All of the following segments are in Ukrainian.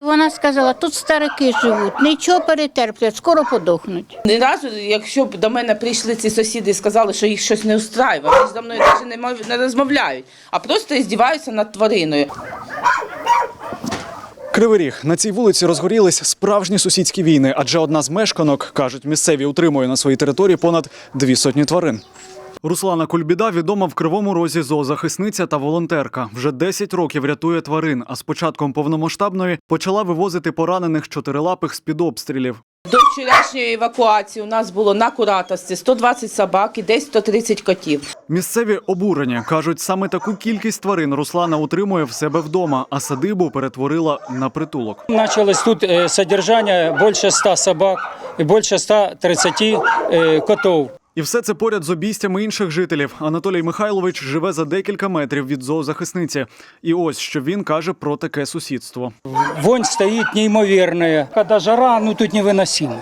Вона сказала, тут старики живуть, нічого перетерплять, скоро подохнуть. Ні разу, якщо б до мене прийшли ці сусіди і сказали, що їх щось не устраює, вони ж зі мною навіть не, мов- не розмовляють, а просто здіваються над твариною. Кривий Ріг. на цій вулиці розгорілись справжні сусідські війни, адже одна з мешканок, кажуть, місцеві утримує на своїй території понад дві сотні тварин. Руслана Кульбіда відома в Кривому Розі зоозахисниця та волонтерка. Вже 10 років рятує тварин, а з початком повномасштабної почала вивозити поранених чотирилапих з-під обстрілів. До вчорашньої евакуації у нас було на кураторстві 120 собак і десь 130 котів. Місцеві обурені кажуть, саме таку кількість тварин Руслана утримує в себе вдома, а садибу перетворила на притулок. Началось тут э, содержание больше 100 собак и больше 130 э, котов. І все це поряд з обійстями інших жителів. Анатолій Михайлович живе за декілька метрів від зоозахисниці. І ось що він каже про таке сусідство. Вонь стоит неимоверная. Когда жара, ну тут невыносимо.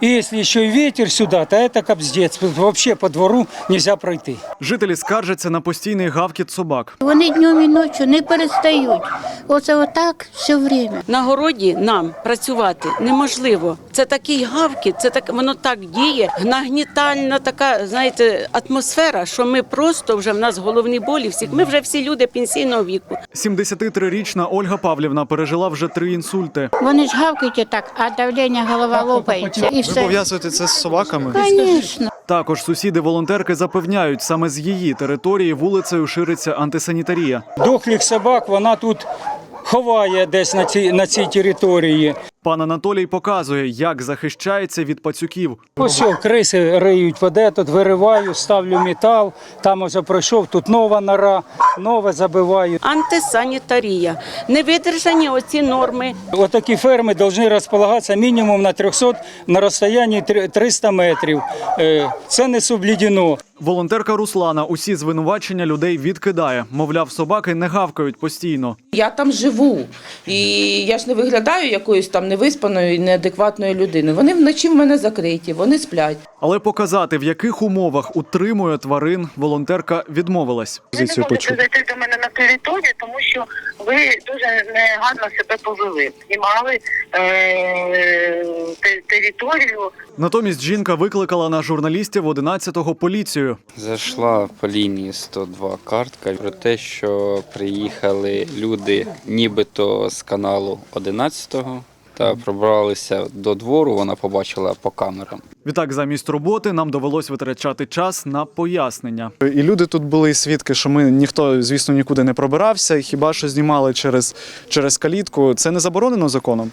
И если еще и ветер сюда, то это капздец. Вообще по двору нельзя пройти. Жителі скаржаться на постійний гавкіт собак. Вони днем і ночі не перестають. Оце отак все время. На городі нам працювати неможливо. Це такий гавкіт, це так воно так діє. Нагнітальна така, знаєте, атмосфера, що ми просто вже в нас головні болі всіх. Ми вже всі люди пенсійного віку. 73-річна Ольга Павлівна пережила вже три інсульти. Вони ж гавкають так, а давлення голова лопається і все. пов'язуєте це з собаками? Звісно. Також сусіди-волонтерки запевняють, саме з її території вулицею шириться антисанітарія. Дохлих собак вона тут ховає десь на цій, на цій території. Пан Анатолій показує, як захищається від пацюків. Ось що, криси риють воде, тут вириваю, ставлю метал, там вже пройшов, тут нова нора, нове забиваю. Антисанітарія. Не видержані оці норми. Отакі ферми повинні розполагатися мінімум на 300, на розстоянні 300 метрів. Е, Це не сублідіно. Волонтерка Руслана усі звинувачення людей відкидає. Мовляв, собаки не гавкають постійно. Я там живу, і я ж не виглядаю якоюсь там невиспаною і неадекватною людиною. Вони вночі в мене закриті, вони сплять. Але показати, в яких умовах утримує тварин, волонтерка відмовилась. Ви не можете зайти до мене на територію, тому що ви дуже негарно себе повели. Знімали е, те- територію. Натомість жінка викликала на журналістів 11-го поліцію. Зайшла по лінії 102 картка про те, що приїхали люди нібито з каналу 11-го та пробралися до двору. Вона побачила по камерам. Відтак, замість роботи нам довелось витрачати час на пояснення. І люди тут були і свідки, що ми ніхто, звісно, нікуди не пробирався, хіба що знімали через, через калітку. Це не заборонено законом.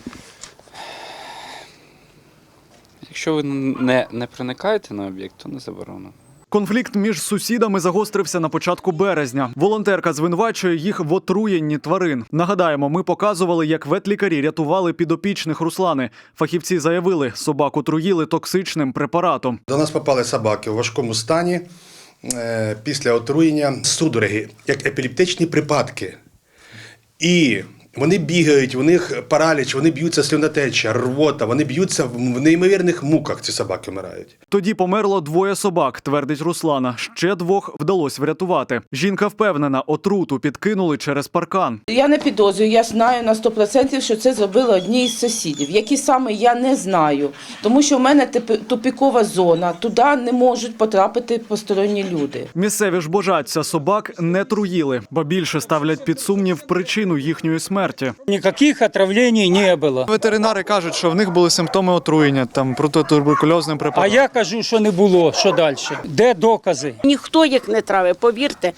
Якщо ви не, не проникаєте на об'єкт, то не заборонено. Конфлікт між сусідами загострився на початку березня. Волонтерка звинувачує їх в отруєнні тварин. Нагадаємо, ми показували, як ветлікарі рятували підопічних Руслани. Фахівці заявили, собаку труїли токсичним препаратом. До нас попали собаки у важкому стані е, після отруєння судороги, як епілептичні припадки. І вони бігають, у них параліч, вони б'ються слюнотеча, рвота, вони б'ються в неймовірних муках. Ці собаки вмирають. Тоді померло двоє собак, твердить Руслана. Ще двох вдалося врятувати. Жінка впевнена, отруту підкинули через паркан. Я не підозрюю, я знаю на 100%, що це зробили одні із сусідів. Які саме я не знаю, тому що в мене тупікова зона, туди не можуть потрапити посторонні люди. Місцеві ж божаться собак не труїли, бо більше ставлять під сумнів причину їхньої смерті. Ніяких отравлень не було. Ветеринари кажуть, що в них були симптоми отруєння там протитуберкульозним А я кажу, що не було. Що далі? Де докази? Ніхто їх не травить, повірте.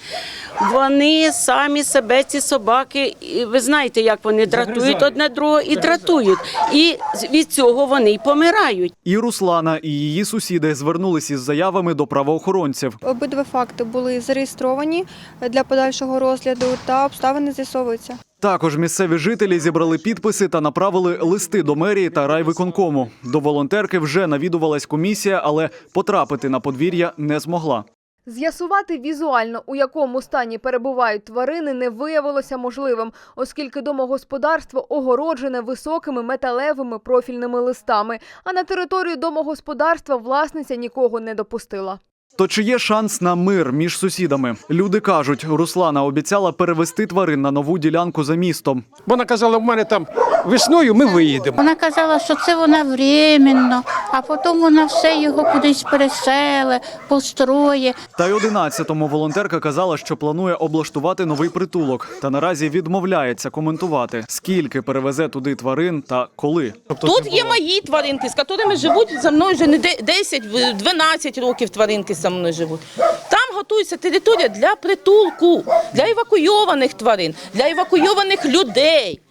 Вони самі себе, ці собаки, і ви знаєте, як вони дратують одне другого і дратують. І від цього вони й помирають. І Руслана, і її сусіди звернулись із заявами до правоохоронців. Обидва факти були зареєстровані для подальшого розгляду та обставини з'ясовуються. Також місцеві жителі зібрали підписи та направили листи до мерії та райвиконкому. До волонтерки вже навідувалась комісія, але потрапити на подвір'я не змогла. З'ясувати візуально, у якому стані перебувають тварини, не виявилося можливим, оскільки домогосподарство огороджене високими металевими профільними листами, а на територію домогосподарства власниця нікого не допустила. То чи є шанс на мир між сусідами? Люди кажуть, Руслана обіцяла перевести тварин на нову ділянку за містом. Вона казала, в мене там весною ми виїдемо. Вона казала, що це вона временно, а потім вона все його кудись переселе, построє. Та й 11-му волонтерка казала, що планує облаштувати новий притулок, та наразі відмовляється коментувати, скільки перевезе туди тварин та коли. Тут є мої тваринки, з якими живуть за мною вже не 10-12 років тваринки за мною живуть. Там готується територія для притулку, для евакуйованих тварин, для евакуйованих людей.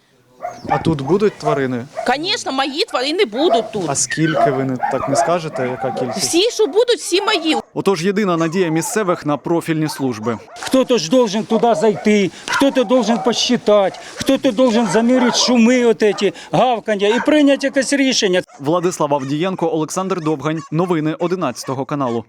А тут будуть тварини? Звісно, мої тварини будуть тут. А скільки ви не так не скажете? Яка кількість? Всі, що будуть, всі мої. Отож, єдина надія місцевих на профільні служби. Кто-то ж должен туда зайти, кто-то должен посчитать, кто-то должен замерить шуми от эти, гавкання і прийняти якесь рішення. Владислав Авдієнко, Олександр Довгань. Новини 11 каналу.